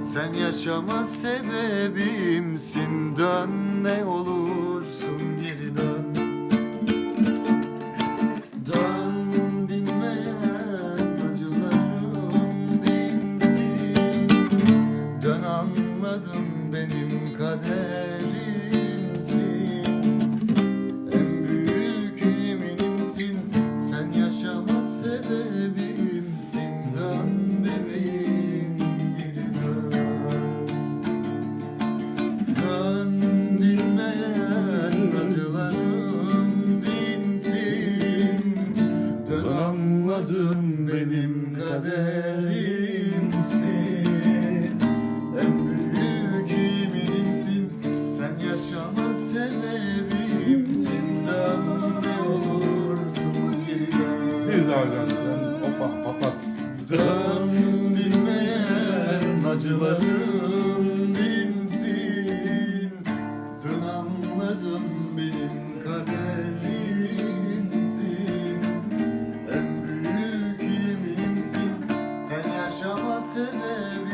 Sen yaşama sebebimsin. Dön ne olur. Anladım benim kaderimsin. En büyük yeminimsin Sen yaşama sebebimsin. Dön ne olursun geri dön Bir daha hocam sen hoppa papat. Dön bilmeyen acılarım sebebi